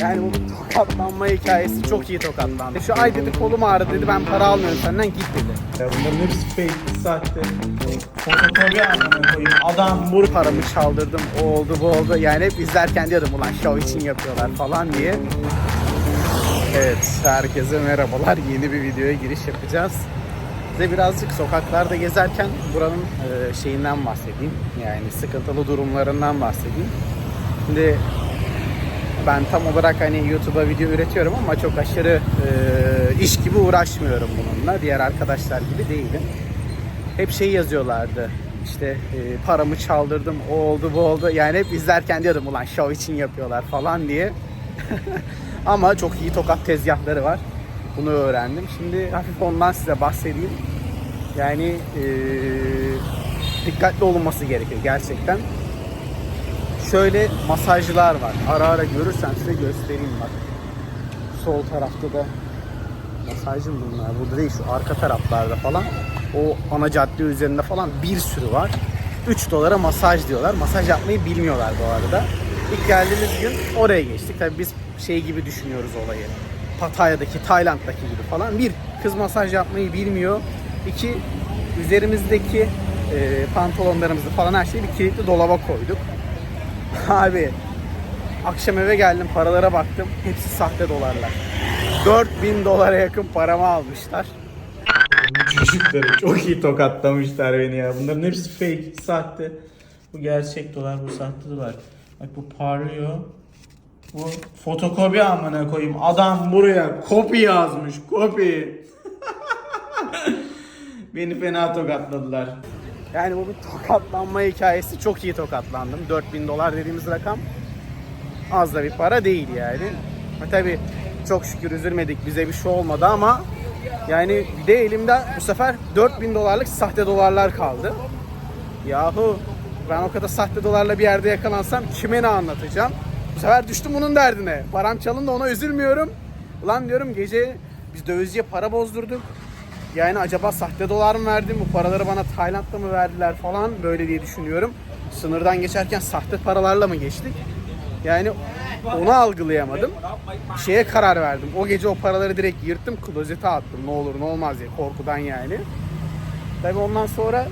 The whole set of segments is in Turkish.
Yani bu tokatlanma hikayesi çok iyi tokatlandı. Şu ay dedi kolum ağrıdı dedi ben para almıyorum senden git dedi. Ya bunların hepsi fake, sahte. Fotokopi amına koyayım. Adam vur Paramı çaldırdım o oldu bu oldu. Yani hep izlerken diyordum ulan şov için yapıyorlar falan diye. Evet herkese merhabalar. Yeni bir videoya giriş yapacağız. Size birazcık sokaklarda gezerken buranın e, şeyinden bahsedeyim. Yani sıkıntılı durumlarından bahsedeyim. Şimdi ben tam olarak hani YouTube'a video üretiyorum ama çok aşırı e, iş gibi uğraşmıyorum bununla. Diğer arkadaşlar gibi değilim. Hep şey yazıyorlardı. İşte e, paramı çaldırdım, o oldu bu oldu. Yani hep izlerken diyordum ulan şov için yapıyorlar falan diye. ama çok iyi tokat tezgahları var. Bunu öğrendim. Şimdi hafif ondan size bahsedeyim. Yani e, dikkatli olunması gerekiyor gerçekten şöyle masajcılar var. Ara ara görürsen size göstereyim bak. Sol tarafta da masajcı mı bunlar? Burada değil şu arka taraflarda falan. O ana cadde üzerinde falan bir sürü var. 3 dolara masaj diyorlar. Masaj yapmayı bilmiyorlar bu arada. İlk geldiğimiz gün oraya geçtik. Tabii biz şey gibi düşünüyoruz olayı. Pattaya'daki, Tayland'daki gibi falan. Bir, kız masaj yapmayı bilmiyor. İki, üzerimizdeki e, pantolonlarımızı falan her şeyi bir kilitli dolaba koyduk. Abi akşam eve geldim paralara baktım. Hepsi sahte dolarlar. 4000 dolara yakın paramı almışlar. çocukları çok iyi tokatlamışlar beni ya. Bunların hepsi fake, sahte. Bu gerçek dolar, bu sahte dolar. Bak bu parlıyor. Bu fotokopi amına koyayım. Adam buraya kopi yazmış, kopi. beni fena tokatladılar. Yani bu bir tokatlanma hikayesi. Çok iyi tokatlandım. 4000 dolar dediğimiz rakam az da bir para değil yani. Ha, tabii çok şükür üzülmedik. Bize bir şey olmadı ama yani bir de elimde bu sefer 4000 dolarlık sahte dolarlar kaldı. Yahu ben o kadar sahte dolarla bir yerde yakalansam kime ne anlatacağım? Bu sefer düştüm bunun derdine. Param çalındı ona üzülmüyorum. Ulan diyorum gece biz dövizciye para bozdurduk. Yani acaba sahte dolar mı verdim? Bu paraları bana Tayland'da mı verdiler falan böyle diye düşünüyorum. Sınırdan geçerken sahte paralarla mı geçtik? Yani onu algılayamadım. Şeye karar verdim. O gece o paraları direkt yırttım, klozete attım. Ne olur ne olmaz diye korkudan yani. Tabii ondan sonra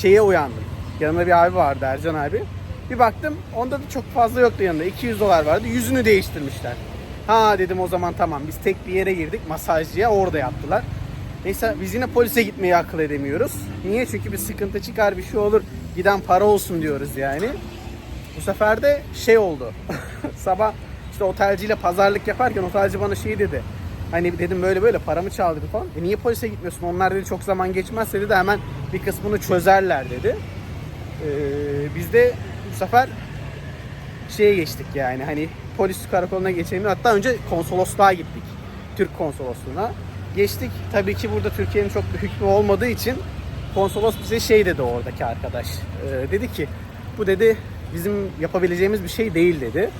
şeye uyandım. Yanımda bir abi vardı Ercan abi. Bir baktım onda da çok fazla yoktu yanında. 200 dolar vardı. Yüzünü değiştirmişler. Ha dedim o zaman tamam biz tek bir yere girdik masajcıya orada yaptılar. Neyse biz yine polise gitmeyi akıl edemiyoruz. Niye? Çünkü bir sıkıntı çıkar bir şey olur. Giden para olsun diyoruz yani. Bu sefer de şey oldu. Sabah işte otelciyle pazarlık yaparken otelci bana şey dedi. Hani dedim böyle böyle paramı çaldı falan. E niye polise gitmiyorsun? Onlar dedi çok zaman geçmezse dedi hemen bir kısmını çözerler dedi. Ee, biz de bu sefer şeye geçtik yani hani polis karakoluna geçelim. Hatta önce konsolosluğa gittik. Türk konsolosluğuna. Geçtik. Tabii ki burada Türkiye'nin çok bir hükmü olmadığı için konsolos bize şey dedi oradaki arkadaş. Ee, dedi ki bu dedi bizim yapabileceğimiz bir şey değil dedi.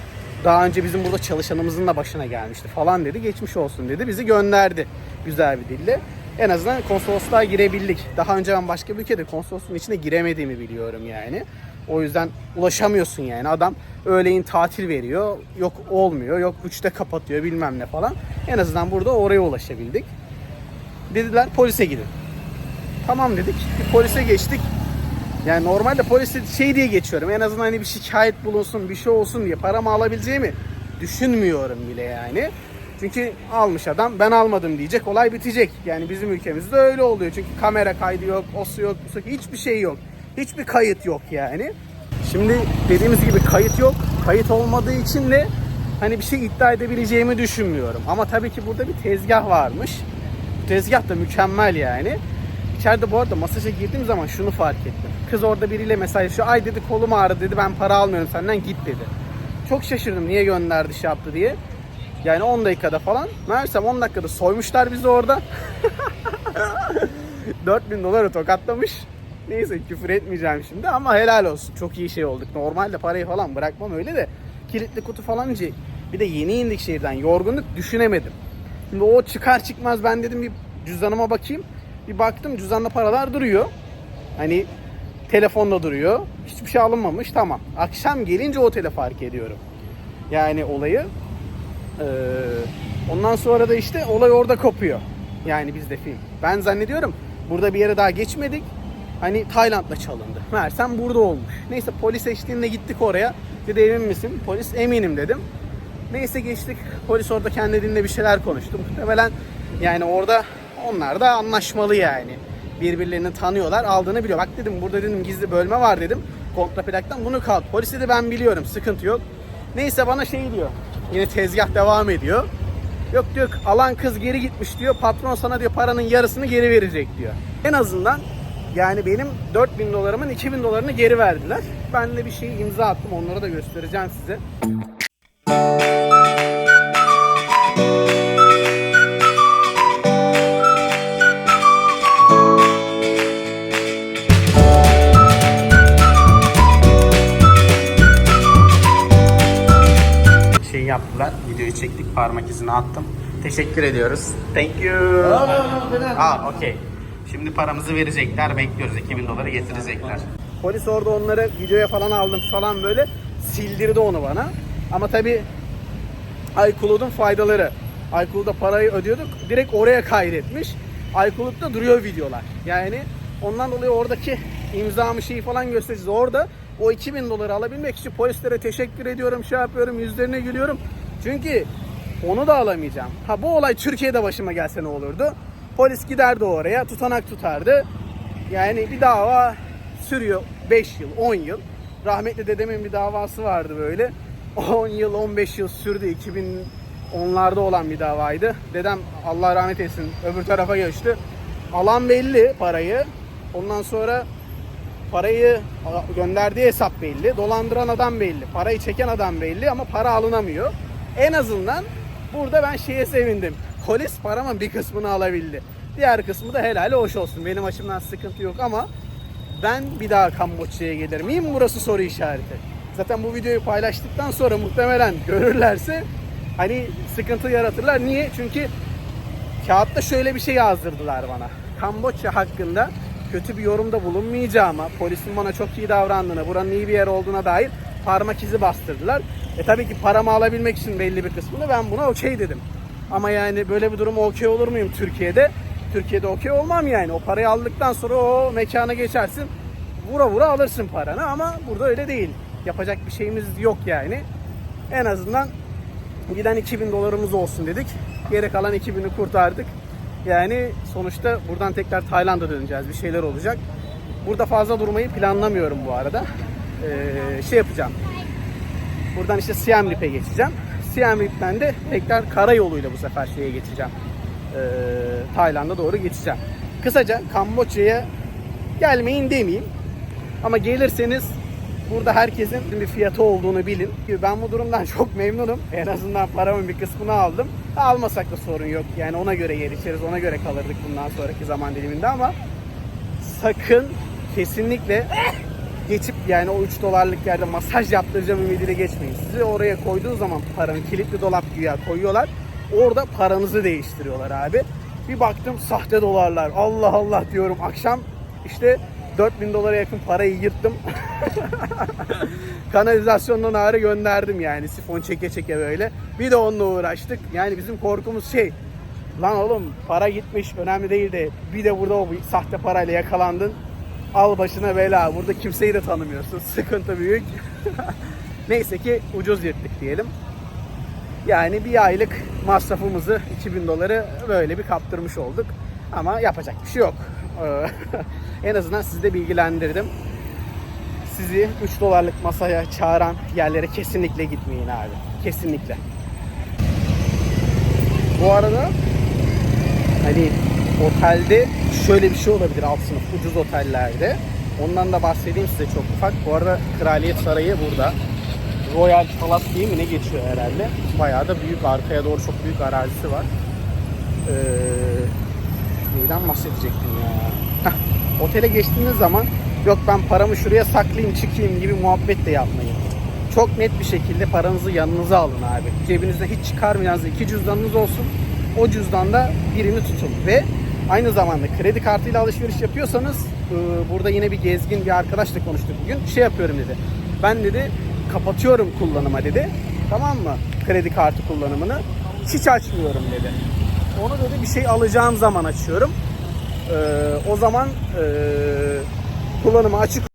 Daha önce bizim burada çalışanımızın da başına gelmişti falan dedi. Geçmiş olsun dedi. Bizi gönderdi güzel bir dille. En azından konsolosluğa girebildik. Daha önce ben başka bir ülkede konsolosluğun içine giremediğimi biliyorum yani. O yüzden ulaşamıyorsun yani. Adam öğleyin tatil veriyor. Yok olmuyor. Yok 3'te kapatıyor bilmem ne falan. En azından burada oraya ulaşabildik. Dediler polise gidin. Tamam dedik. Bir polise geçtik. Yani normalde polise şey diye geçiyorum. En azından hani bir şikayet bulunsun, bir şey olsun diye paramı alabileceğimi düşünmüyorum bile yani. Çünkü almış adam ben almadım diyecek olay bitecek. Yani bizim ülkemizde öyle oluyor. Çünkü kamera kaydı yok, osu yok, busu yok, hiçbir şey yok. Hiçbir kayıt yok yani. Şimdi dediğimiz gibi kayıt yok. Kayıt olmadığı için de hani bir şey iddia edebileceğimi düşünmüyorum. Ama tabii ki burada bir tezgah varmış. Tezgah da mükemmel yani. İçeride bu arada masaja girdiğim zaman şunu fark ettim. Kız orada biriyle mesaj şu ay dedi kolum ağrıdı dedi ben para almıyorum senden git dedi. Çok şaşırdım niye gönderdi şey yaptı diye. Yani 10 dakikada falan. Meğersem 10 dakikada soymuşlar bizi orada. 4000 doları tokatlamış. Neyse küfür etmeyeceğim şimdi ama helal olsun. Çok iyi şey olduk. Normalde parayı falan bırakmam öyle de kilitli kutu falan. Bir de yeni indik şehirden. Yorgunluk düşünemedim. Şimdi o çıkar çıkmaz ben dedim bir cüzdanıma bakayım. Bir baktım cüzdanda paralar duruyor. Hani telefonda duruyor. Hiçbir şey alınmamış. Tamam. Akşam gelince otele fark ediyorum. Yani olayı. Ee, ondan sonra da işte olay orada kopuyor. Yani bizde film. Ben zannediyorum burada bir yere daha geçmedik. Hani Tayland'da çalındı. Meğersem burada olmuş. Neyse polis eşliğinde gittik oraya. Dedi emin misin? Polis eminim dedim. Neyse geçtik. Polis orada kendi bir şeyler konuştu. Muhtemelen yani orada onlar da anlaşmalı yani. Birbirlerini tanıyorlar. Aldığını biliyor. Bak dedim burada dedim gizli bölme var dedim. Kontraplaktan bunu kalk. Polis dedi ben biliyorum. Sıkıntı yok. Neyse bana şey diyor. Yine tezgah devam ediyor. Yok diyor alan kız geri gitmiş diyor. Patron sana diyor paranın yarısını geri verecek diyor. En azından yani benim 4000 dolarımın 2000 dolarını geri verdiler. Ben de bir şey imza attım. Onları da göstereceğim size. Parmak izini attım. Teşekkür ediyoruz. Thank you. Aa, okey. Şimdi paramızı verecekler, bekliyoruz. 2000 doları getirecekler. Polis orada onları videoya falan aldım falan böyle sildirdi onu bana. Ama tabi iCloud'un faydaları. iCloud'da parayı ödüyorduk. Direkt oraya kaydetmiş. iCloud'da duruyor videolar. Yani ondan dolayı oradaki imzamı şeyi falan göstereceğiz. Orada o 2000 doları alabilmek için polislere teşekkür ediyorum, şey yapıyorum, yüzlerine gülüyorum. Çünkü onu da alamayacağım. Ha bu olay Türkiye'de başıma gelse ne olurdu? Polis giderdi oraya, tutanak tutardı. Yani bir dava sürüyor 5 yıl, 10 yıl. Rahmetli dedemin bir davası vardı böyle. 10 yıl, 15 yıl sürdü. 2010'larda olan bir davaydı. Dedem Allah rahmet etsin öbür tarafa geçti. Alan belli parayı. Ondan sonra parayı gönderdiği hesap belli. Dolandıran adam belli. Parayı çeken adam belli ama para alınamıyor. En azından burada ben şeye sevindim. Polis paramın bir kısmını alabildi. Diğer kısmı da helal hoş olsun. Benim açımdan sıkıntı yok ama ben bir daha Kamboçya'ya gelir miyim? Burası soru işareti. Zaten bu videoyu paylaştıktan sonra muhtemelen görürlerse hani sıkıntı yaratırlar. Niye? Çünkü kağıtta şöyle bir şey yazdırdılar bana. Kamboçya hakkında kötü bir yorumda bulunmayacağıma, polisin bana çok iyi davrandığına, buranın iyi bir yer olduğuna dair parmak izi bastırdılar. E tabii ki paramı alabilmek için belli bir kısmını ben buna okey dedim. Ama yani böyle bir durum okey olur muyum Türkiye'de? Türkiye'de okey olmam yani. O parayı aldıktan sonra o mekana geçersin. Vura vura alırsın paranı ama burada öyle değil. Yapacak bir şeyimiz yok yani. En azından giden 2000 dolarımız olsun dedik. Geri kalan 2000'i kurtardık. Yani sonuçta buradan tekrar Tayland'a döneceğiz. Bir şeyler olacak. Burada fazla durmayı planlamıyorum bu arada. Ee, şey yapacağım. Buradan işte Siem Reap'e geçeceğim. Siem Reap'ten de tekrar karayoluyla bu sefer şeye geçeceğim. Ee, Tayland'a doğru geçeceğim. Kısaca Kamboçya'ya gelmeyin demeyeyim. Ama gelirseniz burada herkesin bir fiyatı olduğunu bilin. Ben bu durumdan çok memnunum. En azından paramın bir kısmını aldım. Almasak da sorun yok. Yani ona göre yer içeriz, ona göre kalırdık bundan sonraki zaman diliminde ama sakın kesinlikle geçip yani o 3 dolarlık yerde masaj yaptıracağım ümidiyle geçmeyin. Sizi oraya koyduğu zaman paranın kilitli dolap güya koyuyorlar. Orada paranızı değiştiriyorlar abi. Bir baktım sahte dolarlar. Allah Allah diyorum. Akşam işte 4000 dolara yakın parayı yırttım. Kanalizasyondan ağrı gönderdim yani sifon çeke çeke böyle. Bir de onunla uğraştık. Yani bizim korkumuz şey lan oğlum para gitmiş önemli değil de bir de burada o sahte parayla yakalandın. Al başına bela. Burada kimseyi de tanımıyorsun. Sıkıntı büyük. Neyse ki ucuz yırttık diyelim. Yani bir aylık masrafımızı 2000 doları böyle bir kaptırmış olduk. Ama yapacak bir şey yok. en azından sizi de bilgilendirdim. Sizi 3 dolarlık masaya çağıran yerlere kesinlikle gitmeyin abi. Kesinlikle. Bu arada hani otelde şöyle bir şey olabilir alt sınıf ucuz otellerde. Ondan da bahsedeyim size çok ufak. Bu arada Kraliyet Sarayı burada. Royal Palace diye mi ne geçiyor herhalde. Bayağı da büyük arkaya doğru çok büyük arazisi var. Ee, neyden bahsedecektim ya? Heh, otele geçtiğiniz zaman yok ben paramı şuraya saklayayım çıkayım gibi muhabbet de yapmayın. Çok net bir şekilde paranızı yanınıza alın abi. Cebinizden hiç çıkarmayacağınız iki cüzdanınız olsun. O cüzdanda birini tutun ve Aynı zamanda kredi kartıyla alışveriş yapıyorsanız e, burada yine bir gezgin bir arkadaşla konuştuk bugün. Şey yapıyorum dedi. Ben dedi kapatıyorum kullanıma dedi. Tamam mı? Kredi kartı kullanımını. Hiç açmıyorum dedi. Onu dedi bir şey alacağım zaman açıyorum. E, o zaman e, kullanımı açık